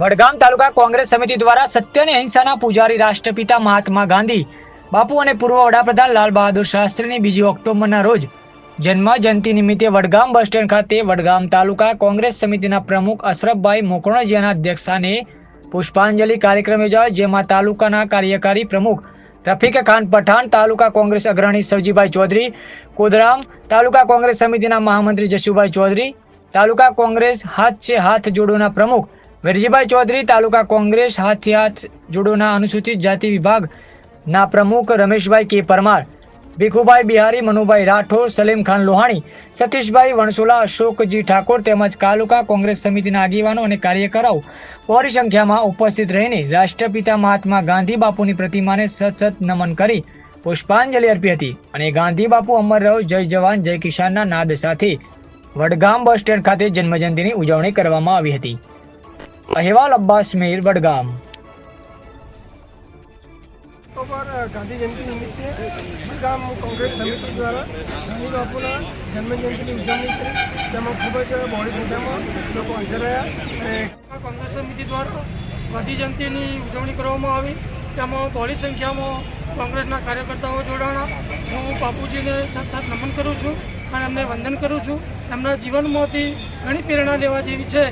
વડગામ તાલુકા કોંગ્રેસ સમિતિ દ્વારા સત્ય અને અહિંસાના પૂજારી રાષ્ટ્રપિતા મહાત્મા ગાંધી, બાપુ અને પૂર્વ વડાપ્રધાન લાલ બહાદુર શાસ્ત્રીની બીજી ઓક્ટોબરના રોજ જન્મ જયંતિ નિમિત્તે વડગામ બસ સ્ટેન્ડ ખાતે વડગામ તાલુકા કોંગ્રેસ સમિતિના પ્રમુખ અશરફભાઈ મોકણજીયાના અધ્યક્ષસ્થાને પુષ્પાંજલિ કાર્યક્રમ યોજાયો, જેમાં તાલુકાના કાર્યકારી પ્રમુખ રફીક ખાન પઠાણ, તાલુકા કોંગ્રેસ અગ્રણી સવજીભાઈ ચૌધરી, કોદરામ તાલુકા કોંગ્રેસ સમિતિના મહામંત્રી જશુભાઈ ચૌધરી, તાલુકા કોંગ્રેસ હાથ છે હાથ જોડોના પ્રમુખ વિરજીભાઈ ચૌધરી, તાલુકા કોંગ્રેસ હાથથી હાથ જોડોના અનુસૂચિત જાતિ વિભાગના પ્રમુખ રમેશભાઈ કે પરમાર, ભીખુભાઈ બિહારી, મનુભાઈ રાઠોડ, સલીમ ખાન લોહાણી, સતીશભાઈ વણસોલા, અશોકજી ઠાકોર તેમજ તાલુકા કોંગ્રેસ સમિતિના આગેવાનો અને કાર્યકરો બહોળી સંખ્યામાં ઉપસ્થિત રહીને રાષ્ટ્રપિતા મહાત્મા ગાંધી બાપુની પ્રતિમાને સતસત નમન કરી પુષ્પાંજલિ અર્પી હતી અને ગાંધી બાપુ અમર રહો, જય જવાન, જય કિસાનના નાદ સાથે વડગામ બસ સ્ટેન્ડ ખાતે જન્મજયંતિની ઉજવણી કરવામાં આવી હતી. અહેવાલ અબ્બાસ મીર વડગામ. ઓક્ટોબર ગાંધી જયંતિ નિમિત્તે ગામ કોંગ્રેસ સમિતિ દ્વારા ગાંધી બાપુના જન્મજયંતિની ઉજવણી કરી તેમાં ખૂબ જ બહોળી સંખ્યામાં લોકો હાજર રહ્યા અને કોંગ્રેસ સમિતિ દ્વારા ગાંધી જયંતિની ઉજવણી કરવામાં આવી તેમાં બહોળી સંખ્યામાં કોંગ્રેસના કાર્યકર્તાઓ જોડાણા. હું બાપુજીને સતત નમન કરું છું અને એમને વંદન કરું છું. એમના જીવનમાંથી ઘણી પ્રેરણા લેવા જેવી છે.